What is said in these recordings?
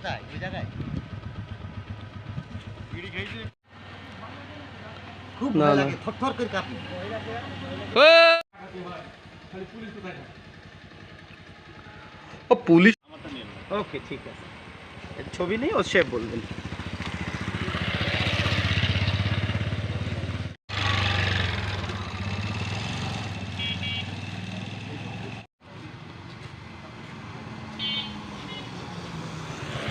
কোথায়? ওই জায়গায়? খুব ভালো ভয়। লাগে থরথর করে কাঁপি। ও পুলিশ। ওকে ঠিক আছে। ছবি নেই ও সে বলবেন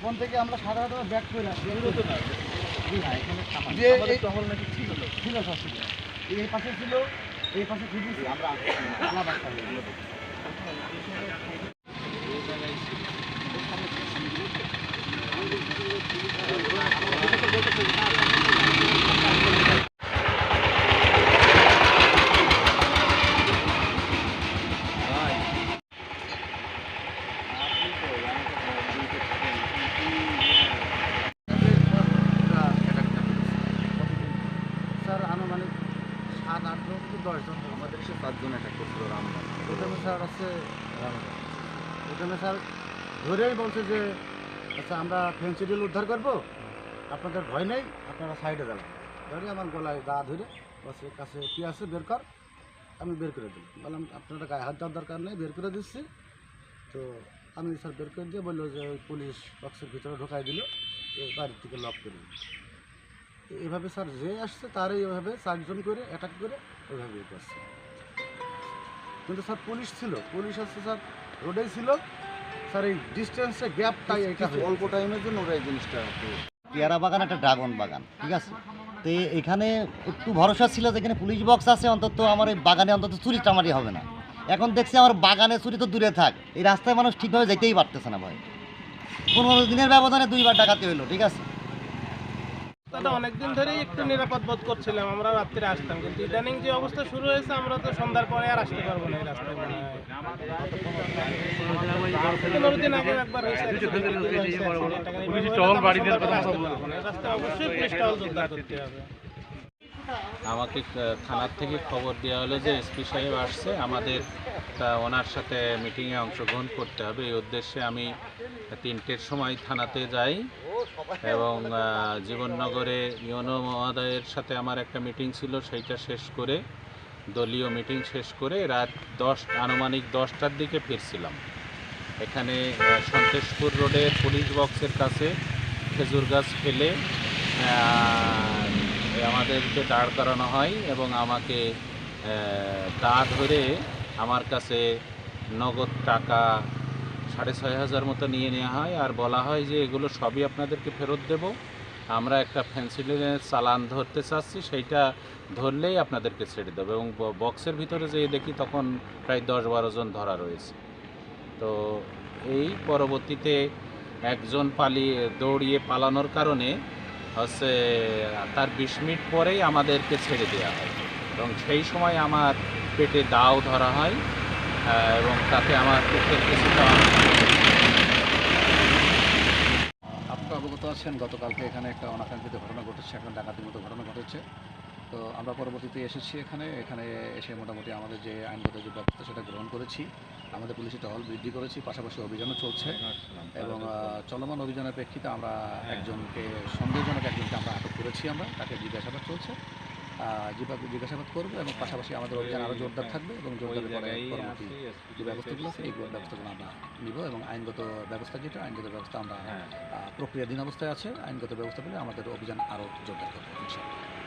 ওখান থেকে আমরা সাধারণত ব্যাক করে আসি। এগুলো তো জি না এখানে দিয়ে এই টহল নাকি ছিল ছিল সব ছিল। এই পাশে ছিল এই পাশে ঠিকই আমরা আলাদা স্যার আমাদের সে পাঁচজন অ্যাটাক করছিল রামবাগ প্রথমে স্যার আছে রামবাগ প্রথমে স্যার ধরেই বলছে যে আচ্ছা আমরা ফেন্সিডিল উদ্ধার করব। আপনাদের ভয় নেই আপনারা সাইডে যাবেন। ধরে আমার গলায় গা ধরে বসে কাছে কী আছে বের কর। আমি বের করে দিই বললাম আপনারা গায়ে হাত দেওয়ার দরকার নেই বের করে দিচ্ছি। তো আমি স্যার বের করে দিয়ে বলল যে ওই পুলিশ বক্সের ভিতরে ঢোকাই দিল বাড়ির থেকে লক করে দিল। এভাবে স্যার যে আসছে তারই এভাবে চারজন করে অ্যাটাক করে ওইভাবে ইয়ে করছে কিন্তু স্যার পুলিশ ছিল পুলিশ আসছে স্যার রোডেই ছিল। স্যার এই ডিস্টেন্সে গ্যাপটাই এটা অল্প টাইমের জন্য ওরা এই জিনিসটা পেয়ারা বাগান একটা ড্রাগন বাগান ঠিক আছে? তো এখানে একটু ভরসা ছিল যে এখানে পুলিশ বক্স আছে অন্তত আমার এই বাগানে অন্তত চুরি চামারি হবে না। এখন দেখছি আমার বাগানে চুরি তো দূরে থাক এই রাস্তায় মানুষ ঠিকভাবে যেতেই পারতেছে না ভাই। পনেরো দিনের ব্যবধানে দুইবার ডাকাতি হইল ঠিক আছে? দাদা অনেকদিন ধরেই একটু নিরাপদ বোধ করছিলাম আমরা রাত্রে আসতাম কিন্তু ইদানিং যে অবস্থা শুরু হয়েছে আমরা তো সন্ধ্যার পরে আর আসতে পারব না এই রাস্তায় পনেরো দিন আগে একবার অবশ্যই পুলিশ টহল করতে হবে। আমাকে থানার থেকে খবর দেওয়া হলো যে এসপি সাহেব আসছে আমাদের তা ওনার সাথে মিটিংয়ে অংশগ্রহণ করতে হবে। এই উদ্দেশ্যে আমি তিনটের সময় থানাতে যাই। এবং জীবননগরে ইউনো মহোদয়ের সাথে আমার একটা মিটিং ছিল সেইটা শেষ করে দলীয় মিটিং শেষ করে রাত দশ আনুমানিক দশটার দিকে ফিরছিলাম। এখানে আহ, সন্তেশপুর রোডের পুলিশ বক্সের কাছে খেজুর গাছ ফেলে আমাদেরকে দাঁড় করানো হয় এবং আমাকে গা ধরে আমার কাছে নগদ টাকা সাড়ে ছয় হাজার মতো নিয়ে নেওয়া হয়। আর বলা হয় যে এগুলো সবই আপনাদেরকে ফেরত দেব। আমরা একটা ফেন্সিলের চালান ধরতে চাচ্ছি, সেইটা ধরলেই আপনাদেরকে ছেড়ে দেবো। এবং বক্সের ভিতরে যেয়ে দেখি তখন প্রায় দশ বারো জন ধরা রয়েছে। তো এই পরবর্তীতে একজন পালিয়ে দৌড়িয়ে পালানোর কারণে হচ্ছে তার বিশ মিনিট পরেই আমাদেরকে ছেড়ে দেওয়া হয়। এবং সেই সময় আমার পেটে দাও ধরা হয়। এবং তাতে আমার পেটের কিছুটা আপনারা অবগত আছেন, গতকালকে এখানে একটা অনাকাঙ্ক্ষিত ঘটনা ঘটেছে, এখন ডাকাতির মতো ঘটনা ঘটেছে। তো আমরা পরবর্তীতে এসেছি এখানে এখানে এসে মোটামুটি আমাদের যে আইনগত যে ব্যবস্থা, সেটা গ্রহণ করেছি। আমাদের পুলিশের টহল বৃদ্ধি করেছি, পাশাপাশি অভিযানও চলছে। এবং চলমান অভিযানের প্রেক্ষিতে আমরা একজনকে, সন্দেহজনক একজনকে আমরা আটক করেছি আমরা, তাকে জিজ্ঞাসাবাদ চলছে। জিজ্ঞাসাবাদ করব এবং পাশাপাশি আমাদের অভিযান আরও জোরদার থাকবে এবং জোরদার পরবর্তী যে ব্যবস্থাগুলো আছে এই ব্যবস্থাগুলো আমরা নিব এবং আইনগত ব্যবস্থা যেটা আইনগত ব্যবস্থা আমরা আহ, প্রক্রিয়াধীন অবস্থায় আছে আইনগত ব্যবস্থা পেলে আমাদের অভিযান আরও জোরদার করব ইনশাআল্লাহ।